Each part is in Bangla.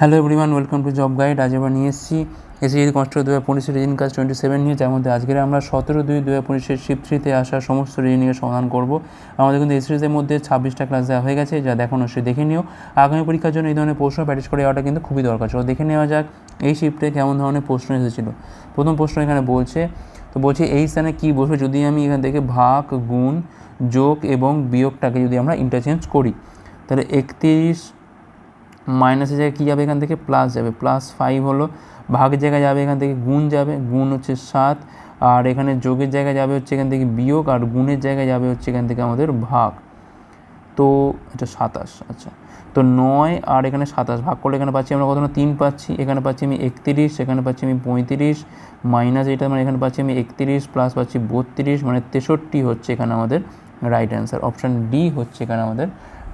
Hello everyone, welcome to job guide. আজ আবার নিয়ে এসেছি এসএসসি কনস্টেবল দু হাজার পঁচিশের রিজন কাজ টোয়েন্টি সেভেন নিয়ে, যার মধ্যে আজকের আমরা সতেরো দুই দু হাজার পঁচিশের শিফট থ্রিতে আসা সমস্ত রিজনিংয়ের সমাধান করব। আমাদের কিন্তু সিরিজের মধ্যে ছাব্বিশটা ক্লাস দেওয়া হয়ে গেছে, যা দেখানো সে দেখে নিও। আগামী পরীক্ষার জন্য এই ধরনের প্রশ্ন প্র্যাকটিস করে যাওয়াটা কিন্তু খুবই দরকার। চলো দেখে নেওয়া যাক এই শিফটে কেমন ধরনের প্রশ্ন এসেছিল। প্রথম প্রশ্ন এখানে বলছে, তো বলছে এই স্থানে কী বসবে? যদি আমি এখান থেকে ভাগ, গুণ, যোগ এবং বিয়োগটাকে যদি আমরা ইন্টারচেঞ্জ করি, তাহলে একত্রিশ মাইনাসের জায়গায় কী যাবে এখান থেকে? প্লাস যাবে। প্লাস ফাইভ হলো, ভাগের জায়গায় যাবে এখান থেকে গুণ যাবে, গুণ হচ্ছে সাত, আর এখানে যোগের জায়গায় যাবে হচ্ছে এখান থেকে বিয়োগ, আর গুণের জায়গায় যাবে হচ্ছে এখান থেকে আমাদের ভাগ। তো এটা সাতাশ আচ্ছা। তো নয় আর এখানে সাতাশ, ভাগ করলে এখানে পাচ্ছি আমরা কত না তিন পাচ্ছি। এখানে পাচ্ছি আমি একত্রিশ, এখানে পাচ্ছি আমি পঁয়ত্রিশ মাইনাস এটা মানে এখানে পাচ্ছি আমি একত্রিশ প্লাস পাচ্ছি বত্রিশ মানে তেষট্টি হচ্ছে এখানে আমাদের রাইট অ্যান্সার অপশান ডি হচ্ছে এখানে আমাদের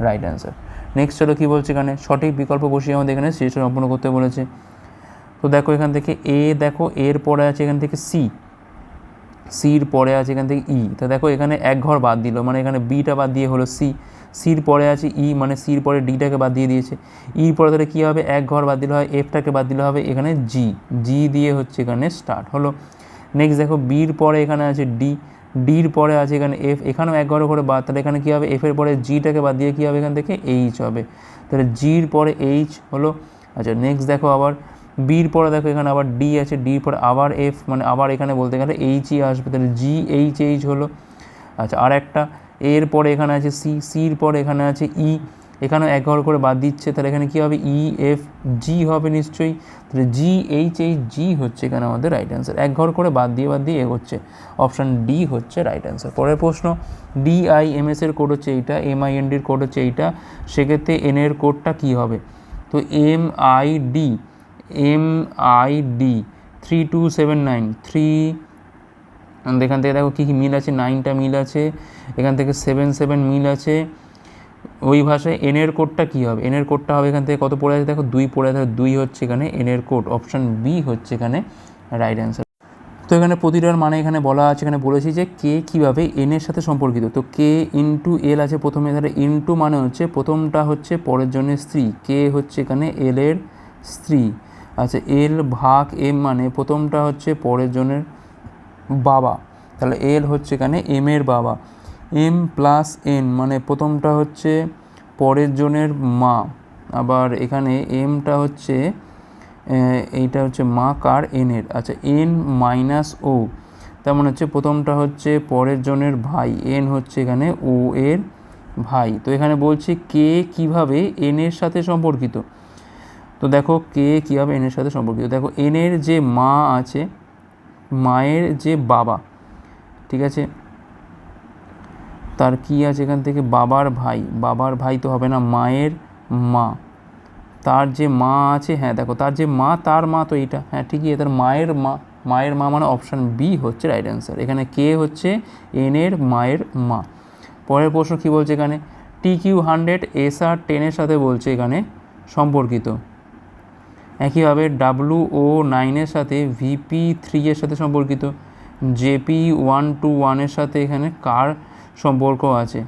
রাইট অ্যান্সার নেক্সট হলো কী বলছে এখানে? সঠিক বিকল্প বসিয়ে আমাদের এখানে সিরিজটা সম্পূর্ণ করতে বলেছে। তো দেখো এখান থেকে এ দেখো, এর পরে আছে এখান থেকে সি সির পরে আছে এখান থেকে ই তো দেখো এখানে এক ঘর বাদ দিল মানে এখানে বিটা বাদ দিয়ে হলো সি সির পরে আছে ই মানে সির পরে ডিটাকে বাদ দিয়ে দিয়েছে। ইর পরে তাহলে কী হবে? এক ঘর বাদ দিলে, হয় এফটাকে বাদ দিলে, হবে এখানে জি জি দিয়ে হচ্ছে এখানে স্টার্ট হলো। নেক্সট দেখো বির পরে এখানে আছে ডি ডির পরে আছে এখানে এফ এখানেও এক ঘরে করে বাদ, তাহলে এখানে কী হবে? এফের পরে জিটাকে বাদ দিয়ে কী হবে এখান থেকে? এইচ হবে। তাহলে জির পরে এইচ হলো আচ্ছা নেক্সট দেখো আবার বির পরে দেখো এখানে আবার ডি আছে ডির পরে আবার এফ মানে আবার এখানে বলতে গেলে এইচই আসবে। তাহলে জি এইচ এইচ হলো আচ্ছা আর একটা এর পরে এখানে আছে সি সির পরে এখানে আছে ই এখানেও এক ঘর করে বাদ দিচ্ছে, তাহলে এখানে কী হবে? ই এফ জি হবে নিশ্চয়ই। তাহলে জি এইচ এইচ জি হচ্ছে এখানে আমাদের রাইট অ্যান্সার এক ঘর করে বাদ দিয়ে বাদ দিয়ে এগোচ্ছে। অপশান ডি হচ্ছে রাইট অ্যান্সার পরের প্রশ্ন ডি আই এম এস এর কোড হচ্ছে এইটা এম আই এন ডির কোড হচ্ছে এইটা। সেক্ষেত্রে এন এর কোডটা কী হবে? তো M I D M I D three two seven nine three এখান থেকে দেখো কী কী মিল আছে? নাইনটা মিল আছে। এখান থেকে সেভেন সেভেন মিল আছে। ওই ভাষায় এনের কোডটা কী হবে? এনের কোডটা হবে এখান থেকে কত পড়ে আছে? দেখো দুই পড়ে আছে দুই হচ্ছে এখানে এনের কোড অপশান বি হচ্ছে এখানে রাইট অ্যান্সার তো এখানে প্রতিটার মানে এখানে বলা আছে, এখানে বলেছি যে কে কীভাবে এনের সাথে সম্পর্কিত। তো কে ইন্টু এল আছে প্রথমে এখানে ইন্টু মানে হচ্ছে প্রথমটা হচ্ছে পরের জন্য স্ত্রী। কে হচ্ছে এখানে এলের স্ত্রী। আচ্ছা এল ভাগ এম মানে প্রথমটা হচ্ছে পরের জনের বাবা। তাহলে এল হচ্ছে এখানে এম এর বাবা। এম প্লাস এন মানে প্রথমটা হচ্ছে পরের জনের মা, আবার এখানে এমটা হচ্ছে এইটা হচ্ছে মা কার এনের আচ্ছা এন মাইনাস ও তার মানে হচ্ছে প্রথমটা হচ্ছে পরের জনের ভাই এন হচ্ছে এখানে ও এর ভাই। তো এখানে বলছে কে কীভাবে এনের সাথে সম্পর্কিত? তো দেখো কে কীভাবে এনের সাথে সম্পর্কিত? দেখো এনের যে মা আছে, মায়ের যে বাবা, ঠিক আছে? তার কি আছে এখান থেকে? বাবার ভাই। বাবার ভাই তো হবে না, মায়ের মা। তার যে মা আছে হ্যাঁ দেখো, তার যে মা, তার মা তো এইটা। হ্যাঁ ঠিকই, তার মায়ের মা মায়ের মা মানে অপশান বি হচ্ছে রাইট অ্যান্সার এখানে কে হচ্ছে এনের মায়ের মা। পরের প্রশ্ন কী বলছে এখানে? T Q hundred S R টেনের সাথে বলছে এখানে সম্পর্কিত। একইভাবে ডাব্লু ও নাইনের সাথে ভিপি থ্রি এর সাথে সম্পর্কিত। জেপি ওয়ান টু ওয়ানের সাথে এখানে কার সম্পর্ক আছে।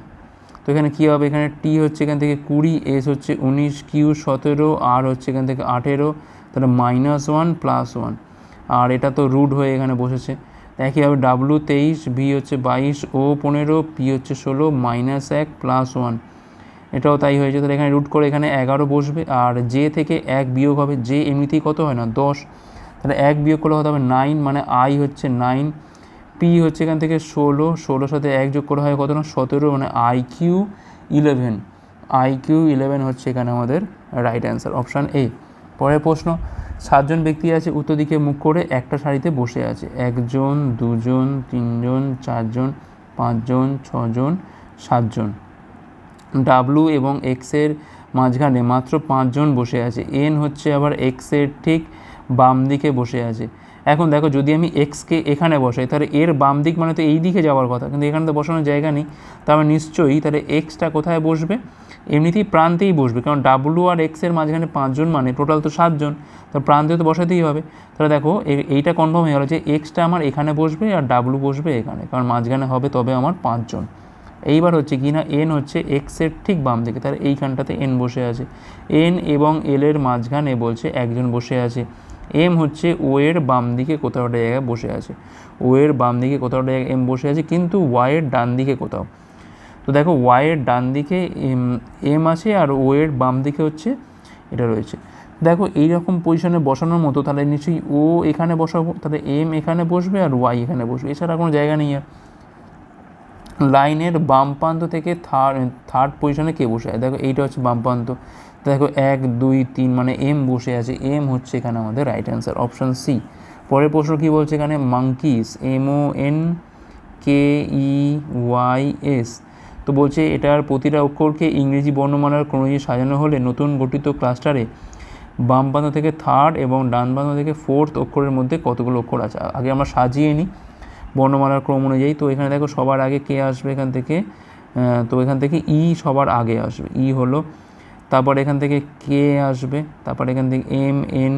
তো এখানে কী হবে? এখানে টি হচ্ছে এখান থেকে কুড়ি এস হচ্ছে উনিশ কিউ সতেরো আর হচ্ছে এখান থেকে আঠেরো, তাহলে মাইনাস ওয়ান প্লাস ওয়ান আর এটা তো রুট হয়ে এখানে বসেছে। একইভাবে ডাব্লু তেইশ ভি হচ্ছে বাইশ ও পনেরো পি হচ্ছে ষোলো মাইনাস এক প্লাস ওয়ান এটাও তাই হয়েছে। তাহলে এখানে রুট করে এখানে এগারো বসবে। আর জে থেকে এক বিয়োগ হবে। জে এমনিতেই কত হয় না? দশ। তাহলে এক বিয়োগ করলে হতে হবে? নাইন মানে আই হচ্ছে নাইন পি হচ্ছে এখান থেকে ষোলো, ষোলোর সাথে এক যোগ করা হয় কত না? সতেরো মানে I Q eleven I Q eleven হচ্ছে এখানে আমাদের রাইট অ্যান্সার অপশান এ পরের প্রশ্ন, সাতজন ব্যক্তি আছে উত্তর দিকে মুখ করে, একটা শাড়িতে বসে আছে। একজন, দুজন, তিনজন, চারজন, পাঁচজন, ছজন, সাতজন। ডাব্লু এবং এক্সের মাঝখানে মাত্র পাঁচজন বসে আছে। এন হচ্ছে আবার এক্সের ঠিক বাম দিকে বসে আছে। এখন দেখো যদি আমি এক্সকে এখানে বসাই, তাহলে এর বাম দিক মানে তো এই দিকে যাওয়ার কথা, কিন্তু এখানে তো বসানোর জায়গা নেই। তাহলে নিশ্চয়ই তাহলে এক্সটা কোথায় বসবে? এমনিতেই প্রান্তেই বসবে, কারণ ডাব্লু আর এক্সের মাঝখানে পাঁচজন মানে টোটাল তো সাতজন, তো প্রান্তে তো বসাতেই হবে। তাহলে দেখো এইটা কনফার্ম হয়ে গেলো যে এক্সটা আমার এখানে বসবে আর ডাব্লু বসবে এখানে, কারণ মাঝখানে হবে তবে আমার পাঁচজন। এইবার হচ্ছে কি না এন হচ্ছে এক্সের ঠিক বাম দিকে তার এইখানটাতে এন বসে আছে। এন এবং এল এর মাঝখানে বলছে একজন বসে আছে। এম হচ্ছে ও এর বাম দিকে কোথাও একটা জায়গায় বসে আছে। ও এর বাম দিকে কোথাও একটা জায়গায় এম বসে আছে, কিন্তু ওয়াইয়ের ডান দিকে কোথাও। তো দেখো ওয়াইয়ের ডান দিকে এম এম আছে আর ও এর বাম দিকে হচ্ছে এটা রয়েছে। দেখো এইরকম পজিশনে বসানোর মতো তাহলে নিশ্চয়ই ও এখানে বসাবো, তাহলে এম এখানে বসবে আর ওয়াই এখানে বসবে। এছাড়া কোনো জায়গা নেই আর। লাইনের বাম প্রান্ত থেকে থার্ড থার্ড পজিশনে কে বসে দেখো এইটা হচ্ছে বাম প্রান্ত। দেখো এক, দুই, তিন মানে এম বসে আছে। এম হচ্ছে এখানে আমাদের রাইট অ্যান্সার অপশান সি পরের প্রশ্ন কী বলছে এখানে? Monkeys M O N K E Y S তো বলছে এটার প্রতিটা অক্ষরকে ইংরেজি বর্ণমালার ক্রমে সাজানো হলে নতুন গঠিত ক্লাস্টারে বাম প্রান্ত থেকে থার্ড এবং ডান প্রান্ত থেকে ফোর্থ অক্ষরের মধ্যে কতগুলো অক্ষর আছে? আগে আমরা সাজিয়ে নিই বর্ণমালার ক্রম অনুযায়ী। তো এখানে দেখো সবার আগে কে আসবে এখান থেকে? তো এখান থেকে ই সবার আগে আসবে। ই হলো তারপর এখান থেকে কে আসবে, তারপর এখান থেকে এম এন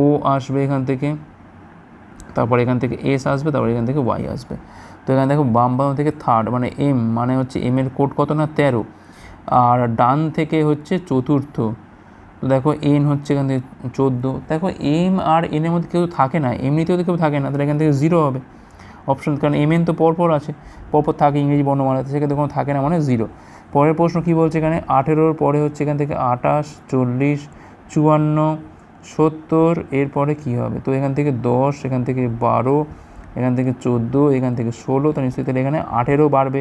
ও আসবে এখান থেকে, তারপর এখান থেকে এস আসবে, তারপর এখান থেকে ওয়াই আসবে। তো এখানে দেখো বাম বাম থেকে থার্ড মানে এম মানে হচ্ছে এম এর কোড কত না? তেরো। আর ডান থেকে হচ্ছে চতুর্থ। তো দেখো এন হচ্ছে এখান থেকে চোদ্দ। দেখো এম আর এনের মধ্যে কেউ থাকে না, এমনিতেও তো কেউ থাকে না, তাহলে এখান থেকে জিরো হবে। অপশন কারণ এম এন তো পরপর আছে, পরপর থাকে ইংরেজি বর্ণমালাতে, সেক্ষেত্রে কোনো থাকে না মানে জিরো পরের প্রশ্ন কী বলছে এখানে? আঠেরোর পরে হচ্ছে এখান থেকে আটাশ চল্লিশ, চুয়ান্ন, সত্তর, এরপরে কী হবে? তো এখান থেকে দশ, এখান থেকে বারো, এখান থেকে চোদ্দ, এখান থেকে ষোলো তো নিশ্চয়ই তাহলে এখানে আঠেরো বাড়বে।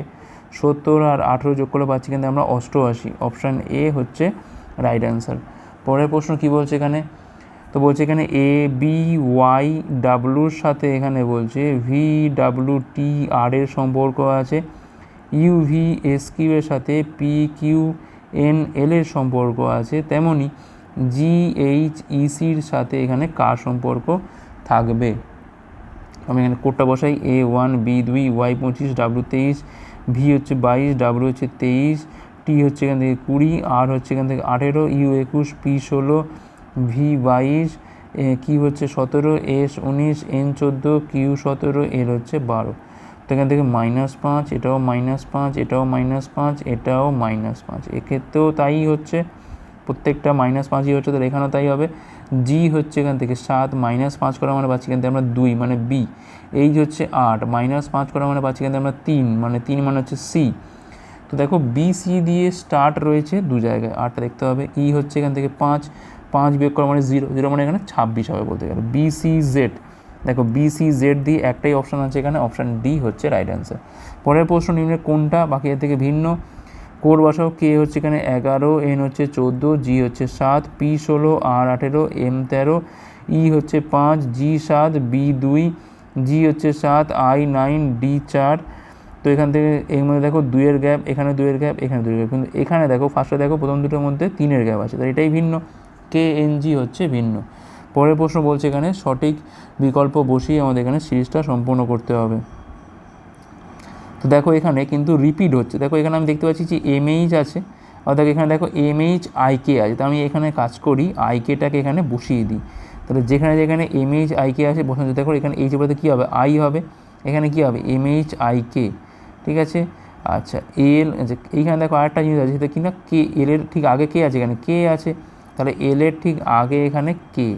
সত্তর আর আঠেরো যোগ করে পাচ্ছি কিন্তু আমরা অষ্টআশি। অপশান এ হচ্ছে রাইট অ্যান্সার। পরের প্রশ্ন কী বলছে এখানে? তো বলছে এখানে এ, বি, ওয়াই, ডাব্লুর সাথে এখানে বলছে ভি, ডাব্লু, টি, আর এর সম্পর্ক আছে। ইউ ভি এস কিউ এর সাথে পি কিউ এন এল এর সম্পর্ক আছে, তেমনি জি এইচ ইসির সাথে এখানে কার সম্পর্ক থাকবে? আমি এখানে কোডটা বসাই এ ওয়ান বি দুই ওয়াই পঁচিশ ডাব্লু তেইশ ভি হচ্ছে বাইশ ডাব্লু হচ্ছে তেইশ টি হচ্ছে এখান থেকে কুড়ি আর হচ্ছে এখান থেকে আঠেরো ইউ একুশ পি ষোলো ভি বাইশ কি হচ্ছে সতেরো এস উনিশ এন চোদ্দ কিউ সতেরো এর হচ্ছে বারো। তো এখান থেকে মাইনাস পাঁচ, এটাও মাইনাস পাঁচ, এটাও মাইনাস পাঁচ, এটাও মাইনাস পাঁচ। এক্ষেত্রেও তাই হচ্ছে। প্রত্যেকটা মাইনাস পাঁচই হচ্ছে, তাহলে এখানেও তাই হবে। জি হচ্ছে এখান থেকে সাত মাইনাস পাঁচ করা মানে পাচ্ছি থেকে আমরা দুই মানে বি এইচ হচ্ছে আট মাইনাস পাঁচ করা মানে পাচ্ছি থেকে আমরা তিন মানে তিন মানে হচ্ছে সি তো দেখো বি সি দিয়ে স্টার্ট রয়েছে দু জায়গায়। আটটা দেখতে হবে। ই হচ্ছে এখান থেকে পাঁচ পাঁচ বিয়োগ করা মানে জিরো জিরো মানে এখানে ছাব্বিশ হবে বলতে গেলে। বি সি জেড দেখো বি সি জেড দিয়ে একটাই অপশান আছে এখানে অপশান ডি হচ্ছে রাইট অ্যান্সার পরের প্রশ্ন নিম্নে কোনটা? বাকি এর থেকে ভিন্ন। কোর বসাও কে হচ্ছে এখানে এগারো এন হচ্ছে চোদ্দ জি হচ্ছে সাত পি ষোলো আর আঠেরো এম তেরো ই হচ্ছে পাঁচ জি সাত বি দুই জি হচ্ছে সাত আই নাইন ডি চার। তো এখান থেকে এর মধ্যে দেখো দুইয়ের গ্যাপ এখানে দুইয়ের গ্যাপ এখানে দুইয়ের গ্যাপ কিন্তু এখানে দেখো ফার্স্টে দেখো প্রথম দুটোর মধ্যে তিনের গ্যাপ আছে। তো এটাই ভিন্ন। কে এন জি হচ্ছে ভিন্ন। পরের প্রশ্ন বলছে এখানে, সঠিক বিকল্প বসিয়ে আমাদের এখানে সিরিজটা সম্পূর্ণ করতে হবে। তো দেখো এখানে কিন্তু রিপিট হচ্ছে। দেখো এখানে আমি দেখতে পাচ্ছি যে এমএইচ আছে। অর্থাৎ এখানে দেখো এমএইচ আইকে আছে। তো আমি এখানে কাজ করি আইকেটাকে এখানে বসিয়ে দিই। তাহলে যেখানে যেখানে এমএইচ আইকে আছে বসানো দেখো এখানে এইচ বলতে কী হবে? আই হবে। এখানে কী হবে? এমএইচ আইকে ঠিক আছে? আচ্ছা এল এইখানে দেখো আরেকটা জিনিস আছে, সেটা কি না? কে এলের ঠিক আগে কে আছে এখানে। কে আছে। তাহলে এলের ঠিক আগে এখানে কে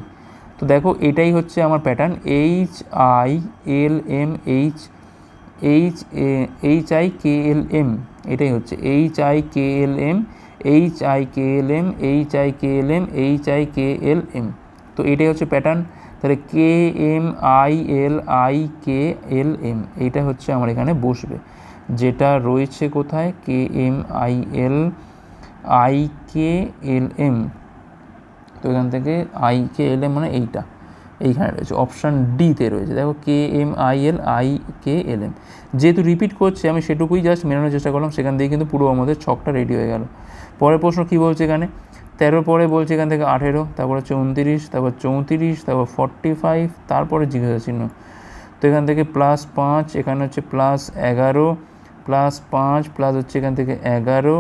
তো দেখো এটাই হচ্ছে আমার pattern H I L M H H H I K L M এটাই হচ্ছে H I K L M H I K L M H I K L M H I K L M তো এটাই হচ্ছে প্যাটার্ন তাহলে K M I L I K L M এইটা হচ্ছে আমার এখানে বসবে। যেটা রয়েছে কোথায়? K M I L I K L M তো এখান থেকে আই কে এল এম মানে এইটা। এইখানে রয়েছে। অপশান ডিতে রয়েছে। দেখো K M I L I K L M যেহেতু রিপিট করছে, আমি সেটুকুই জাস্ট মেলানোর চেষ্টা করলাম। সেখান থেকে কিন্তু পুরো আমাদের ছকটা রেডি হয়ে গেল। পরের প্রশ্ন কী বলছে এখানে? তেরো পরে বলছে এখান থেকে আঠেরো, তারপর হচ্ছে উনতিরিশ তারপর চৌত্রিশ, তারপর ফর্টি ফাইভ তারপরে জিজ্ঞাসা চিহ্ন। তো এখান থেকে প্লাস পাঁচ, এখানে হচ্ছে প্লাস এগারো প্লাস পাঁচ প্লাস হচ্ছে এখান থেকে এগারো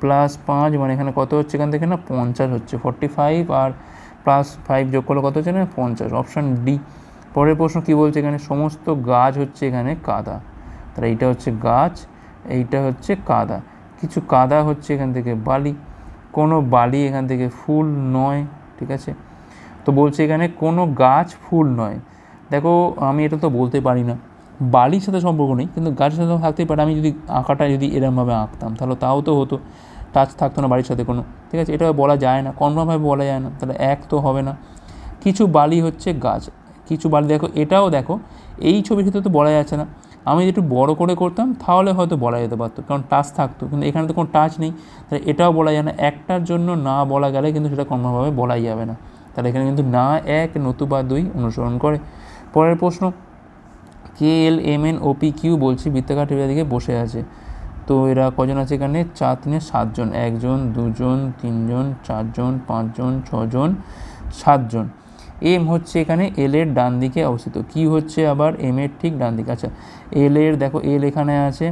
প্লাস পাঁচ মানে এখানে কত হচ্ছে এখান থেকে না? পঞ্চাশ হচ্ছে। ফর্টি ফাইভ আর প্লাস ফাইভ যোগ করলে কত হচ্ছে না পঞ্চাশ। অপশান ডি পরের প্রশ্ন কী বলছে এখানে? সমস্ত গাছ হচ্ছে এখানে কাদা। তাহলে এইটা হচ্ছে গাছ, এইটা হচ্ছে কাদা। কিছু কাদা হচ্ছে এখান থেকে বালি। কোনো বালি এখান থেকে ফুল নয়, ঠিক আছে? তো বলছে এখানে কোনো গাছ ফুল নয়। দেখো, আমি এটা তো বলতে পারি না। বালির সাথে সম্পর্ক নেই, কিন্তু গাছের সাথে থাকতেই পারে। আমি যদি আঁকাটা যদি এরমভাবে আঁকতাম, তাহলে তাও তো হতো। টাচ থাকতো না বাড়ির সাথে কোনো। ঠিক আছে? এটা বলা যায় না। কনফার্মভাবে বলা যায় না। তাহলে এক তো হবে না। কিছু বালি হচ্ছে গাছ। কিছু বালি দেখো, এটাও দেখো, এই ছবির ক্ষেত্রে তো বলা যাচ্ছে না। আমি যদি একটু বড় করে করতাম, তাহলে হয়তো বলা যেতে পারতো। কারণ টাচ থাকতো, কিন্তু এখানে তো কোনো টাচ নেই। তাহলে এটাও বলা যায় না। একটার জন্য না বলা গেলে কিন্তু সেটা কনফার্মভাবে বলাই যাবে না। তাহলে এখানে কিন্তু না, এক, নতুবা দুই অনুসরণ করে। পরের প্রশ্ন K L M N O P Q বলছি, বৃত্তাকার টেবিলের দিকে বসে আছে। তো এরা কজন আছে এখানে? চার তিনে সাতজন, একজন, দুজন, তিনজন, চারজন, পাঁচজন, ছজন, সাতজন। এম হচ্ছে এখানে এল এর ডান দিকে অবস্থিত। কি হচ্ছে আবার এম এর ঠিক ডান দিকে। আচ্ছা এল এর দেখো এল এখানে আছে,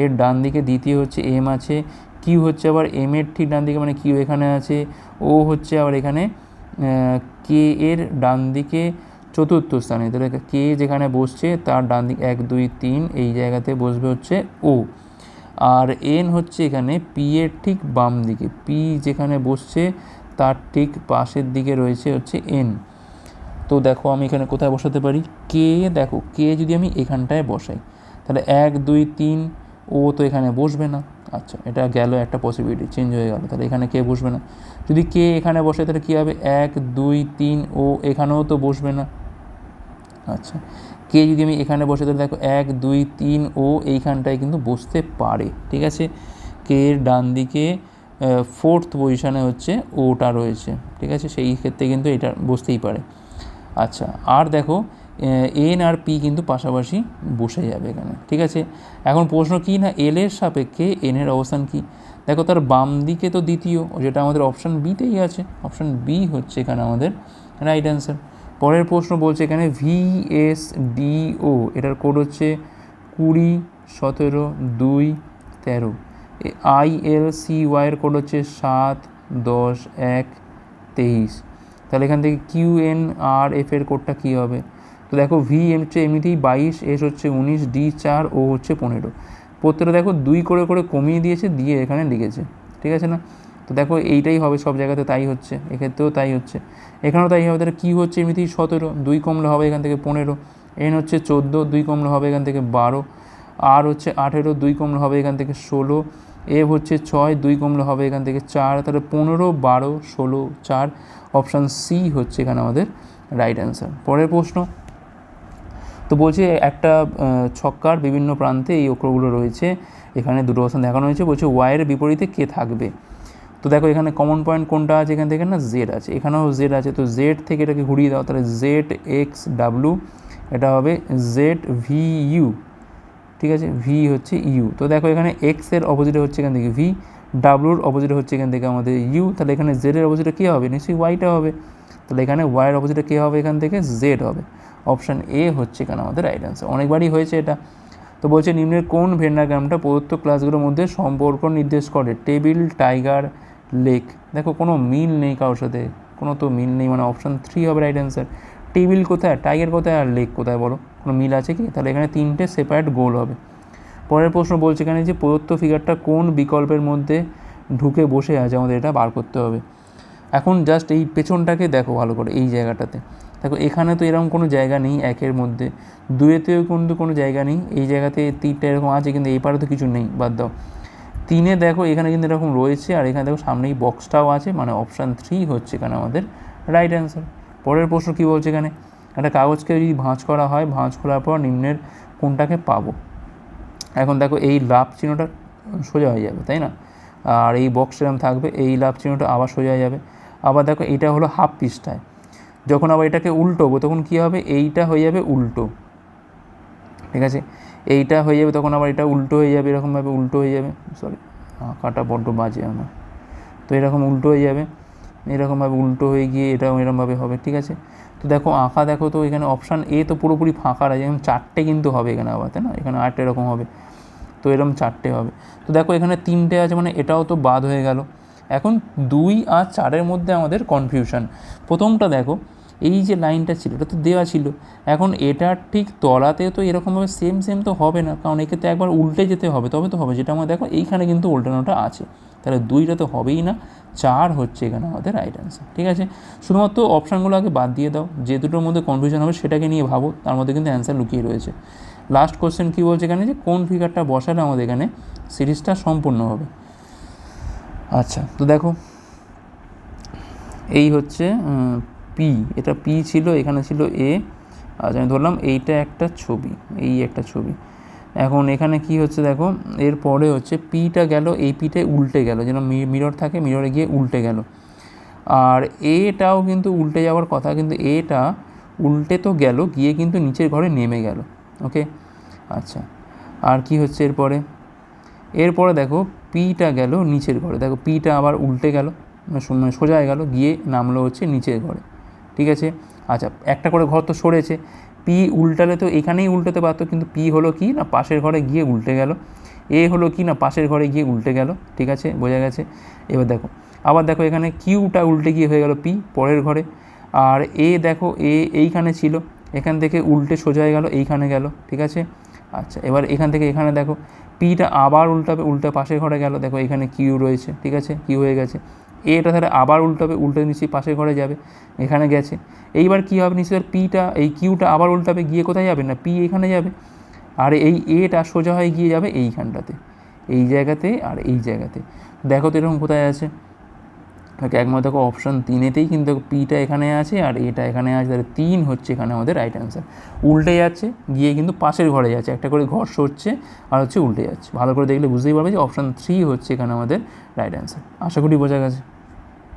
এর ডান দিকে দ্বিতীয় হচ্ছে এম আছে কিউ হচ্ছে আবার এম এর ঠিক ডান দিকে মানে কিউ এখানে আছে ও হচ্ছে আবার এখানে কে এর ডান দিকে চতুর্থ স্থানে। তাহলে কে যেখানে বসছে, তার ডান দিকে এক, দুই, তিন, এই জায়গাতে বসবে হচ্ছে ও। আর এন হচ্ছে এখানে পি এর ঠিক বাম দিকে। পি যেখানে বসছে, তার ঠিক পাশের দিকে রয়েছে হচ্ছে এন। তো দেখো, আমি এখানে কোথায় বসাতে পারি? কে, দেখো, কে যদি আমি এখানটায় বসাই, তাহলে এক, দুই, তিন, ও তো এখানে বসবে না। আচ্ছা এটা গেল, একটা পসিবিলিটি চেঞ্জ হয়ে গেল। তাহলে এখানে কে বসবে না? যদি কে এখানে বসে, তাহলে কী হবে? এক, দুই, তিন, ও এখানেও তো বসবে না। আচ্ছা। কে যদি আমি এখানে বসে তাহলে দেখো এক, দুই, তিন, ও এইখানটায় কিন্তু বসতে পারে, ঠিক আছে? কে এর ডান দিকে ফোর্থ পজিশানে হচ্ছে ওটা রয়েছে, ঠিক আছে? সেই ক্ষেত্রে কিন্তু এটা বসতেই পারে। আচ্ছা আর দেখো এন আর পি কিন্তু পাশাপাশি বসে যাবে এখানে, ঠিক আছে? এখন প্রশ্ন কী না, এল এর সাপেক্ষে এন এর অবস্থান কী? দেখো, তার বাম দিকে তো দ্বিতীয়, যেটা আমাদের অপশান বিতেই আছে। অপশান বি হচ্ছে এখানে আমাদের রাইট অ্যান্সার পরের প্রশ্ন বলছে এখানে ভি এস ডি ও এটার কোড হচ্ছে কুড়ি, সতেরো, দুই, তেরো। আই এল সি ওয়াইয়ের কোড হচ্ছে সাত, দশ, এক, তেইশ। তাহলে এখান থেকে কিউ এন আর এফ এর কোডটা কী হবে? তো দেখো ভি এম হচ্ছে এমনিতেই বাইশ এস হচ্ছে উনিশ ডি চার ও হচ্ছে পনেরো। প্রত্যেকটা দেখো দুই করে করে কমিয়ে দিয়েছে, দিয়ে এখানে লিখেছে। ঠিক আছে না? তো দেখো এইটাই হবে সব জায়গাতে তাই হচ্ছে, এক্ষেত্রেও তাই হচ্ছে। এখানেও তাই হবে, তাহলে কী হচ্ছে? এমনিতেই সতেরো, দুই কমলে হবে এখান থেকে পনেরো এন হচ্ছে চোদ্দ, দুই কমলে হবে এখান থেকে বারো আর হচ্ছে আঠেরো, দুই কমলে হবে এখান থেকে ষোলো এফ হচ্ছে ছয়, দুই কমলে হবে এখান থেকে চার, তাহলে পনেরো, বারো, ষোলো, চার অপশান সি হচ্ছে এখানে আমাদের রাইট অ্যান্সার পরের প্রশ্ন, তো বলছে একটা ছক্কার বিভিন্ন প্রান্তে এই অক্ষরগুলো রয়েছে, এখানে দুটো অপশান দেখানো হয়েছে, বলছে ওয়াইয়ের বিপরীতে কে থাকবে? তো দেখো এখানে কমন পয়েন্ট কোনটা আছে? এখান থেকে না জেড আছে। এখানেও জেড আছে। তো জেড থেকে এটাকে ঘুরিয়ে দাও। তাহলে জেড এক্স ডাব্লু এটা হবে জেড ভি ইউ ঠিক আছে? ভি হচ্ছে ইউ তো দেখো এখানে এক্সের অপোজিটে হচ্ছে এখান থেকে ভি ডাব্লুর অপোজিটে হচ্ছে এখান থেকে আমাদের ইউ তাহলে এখানে জেডের অপোজিটে কী হবে? নিশ্চয়ই ওয়াইটা হবে। তাহলে এখানে ওয়াইয়ের অপোজিটে কী হবে? এখান থেকে জেড হবে। অপশান এ হচ্ছে এখানে আমাদের রাইট অ্যান্সার অনেকবারই হয়েছে এটা। তো বলছে নিম্নের কোন ভেন্ডাগ্রামটা প্রদত্ত ক্লাসগুলোর মধ্যে সম্পর্ক নির্দেশ করে? টেবিল টাইগার লেক দেখো, কোনো মিল নেই কারোর সাথে। কোনো তো মিল নেই মানে অপশান থ্রি হবে রাইট অ্যান্সার টেবিল কোথায়? টাইগার কোথায় আর লেক কোথায় বলো? কোনো মিল আছে কি? তাহলে এখানে তিনটে সেপারেট গোল হবে। পরের প্রশ্ন বলছে এখানে যে প্রদত্ত ফিগারটা কোন বিকল্পের মধ্যে ঢুকে বসে আছে, আমাদের এটা বার করতে হবে। এখন জাস্ট এই পেছনটাকে দেখো ভালো করে, এই জায়গাটাতে। দেখো, এখানে তো এরকম কোনো জায়গা নেই একের মধ্যে। দুয়েতেও কিন্তু কোনো জায়গা নেই, এই জায়গাতে তিনটা এরকম আছে, কিন্তু এই পারে তো কিছু নেই, বাদ দাও। তিনে দেখো, এখানে কিন্তু এরকম রয়েছে, আর এখানে দেখো সামনেই বক্সটাও আছে মানে অপশান থ্রি হচ্ছে এখানে আমাদের রাইট অ্যান্সার পরের প্রশ্ন কী বলছে এখানে? একটা কাগজকে যদি ভাঁজ করা হয়, ভাঁজ করার পর নিম্নের কোনটাকে পাবো? এখন দেখো, এই লাভ চিহ্নটা সোজা হয়ে যাবে, তাই না? আর এই বক্স এরকম থাকবে, এই লাভ চিহ্নটা আবার সোজা হয়ে যাবে। আবার দেখো, এটা হলো হাফ পিসটায় যখন আবার এটাকে উল্টোবো, তখন কী হবে? এইটা হয়ে যাবে উল্টো। ঠিক আছে? এইটা হয়ে যাবে, তখন আবার এটা উল্টো হয়ে যাবে, এরকমভাবে উল্টো হয়ে যাবে। সরি আঁকাটা বড্ড বাজে আমার। তো এরকম উল্টো হয়ে যাবে, এরকমভাবে উল্টো হয়ে গিয়ে এটা এরকমভাবে হবে, ঠিক আছে? তো দেখো, আঁকা দেখো তো এখানে অপশান এ তো পুরোপুরি ফাঁকা আছে যেমন চারটে কিন্তু হবে এখানে আবার, তাই না? এখানে আটটা এরকম হবে। তো এরকম চারটে হবে। তো দেখো, এখানে তিনটে আছে মানে এটাও তো বাদ হয়ে গেল। এখন দুই আর চারের মধ্যে আমাদের কনফিউশন প্রথমটা দেখো এই যে লাইনটা ছিল, এটা তো দেওয়া ছিল। এখন এটার ঠিক তলাতে তো এরকমভাবে সেম সেম তো হবে না। কারণ এক্ষেত্রে একবার উল্টে যেতে হবে, তবে তো হবে। যেটা আমরা দেখো, এইখানে কিন্তু উল্টানোটা আছে। তাহলে দুইটা তো হবেই না। চার হচ্ছে এখানে আমাদের রাইট অ্যান্সার ঠিক আছে? শুধুমাত্র অপশানগুলো আগে বাদ দিয়ে দাও। যে দুটোর মধ্যে কনফিউশন হবে সেটাকে নিয়ে ভাবো, তার মধ্যে কিন্তু অ্যান্সার লুকিয়ে রয়েছে। লাস্ট কোশ্চেন কী বলছে এখানে? যে কোন ফিগারটা বসালে আমাদের এখানে সিরিজটা সম্পূর্ণ হবে? আচ্ছা তো দেখো, এই হচ্ছে পি এটা পি ছিল, এখানে ছিল এ আজ আমি ধরলাম এইটা একটা ছবি, এই একটা ছবি। এখন এখানে কি হচ্ছে দেখো এরপরে হচ্ছে পিটা গেল, এই পিটাই উল্টে গেল, যেন মিরর থাকে মিররে গিয়ে উল্টে গেল। আর এটাও কিন্তু উল্টে যাওয়ার কথা, কিন্তু এটা উল্টে তো গেল, গিয়ে কিন্তু নিচের ঘরে নেমে গেল ওকে আচ্ছা আর কি হচ্ছে এরপরে? এরপরে দেখো পিটা গেল নিচের ঘরে, দেখো পিটা আবার উল্টে গেল মানে মানে সোজা গেল, গিয়ে নামলো হচ্ছে নিচের ঘরে। ঠিক আছে? আচ্ছা একটা করে ঘর তো সরেছে। পি উল্টালে তো এখানেই উল্টাতে পারতো, কিন্তু পি হলো কি না, পাশের ঘরে গিয়ে উল্টে গেল। এ হলো কি না, পাশের ঘরে গিয়ে উল্টে গেল, ঠিক আছে? বোঝা গেছে? এবার দেখো, আবার দেখো এখানে কিউটা উল্টে গিয়ে হয়ে গেল পি পরের ঘরে। আর এ দেখো এ এইখানে ছিল, এখান থেকে উল্টে সোজা হয়ে গেল, এইখানে গেল, ঠিক আছে? আচ্ছা এবার এখান থেকে এখানে দেখো পিটা আবার উল্টাবে, উল্টে পাশের ঘরে গেল, দেখো এখানে কিউ রয়েছে, ঠিক আছে? কিউ হয়ে গেছে। এটা তাহলে আবার উল্টাবে উল্টে নিশ্চয়ই পাশের ঘরে যাবে, এখানে গেছে। এইবার কী হবে নিশ্চয়ই? পিটা এই কিউটা আবার উল্টাবে গিয়ে কোথায় যাবে? না পি এখানে যাবে। আর এই এটা সোজা হয়ে গিয়ে যাবে এইখানটাতে, এই জায়গাতে আর এই জায়গাতে। দেখো তো এরকম কোথায় আছে। ওকে একমাত্র দেখো অপশান তিনেতেই কিন্তু পিটা এখানে আছে আর এটা এখানে আছে। তাহলে তিন হচ্ছে এখানে আমাদের রাইট অ্যান্সার উল্টে যাচ্ছে, গিয়ে কিন্তু পাশের ঘরে যাচ্ছে। একটা করে ঘর সরছে আর হচ্ছে উল্টে যাচ্ছে। ভালো করে দেখলে বুঝতেই পারবে যে অপশান থ্রি হচ্ছে এখানে আমাদের রাইট অ্যান্সার আশা করি বোঝা গেছে।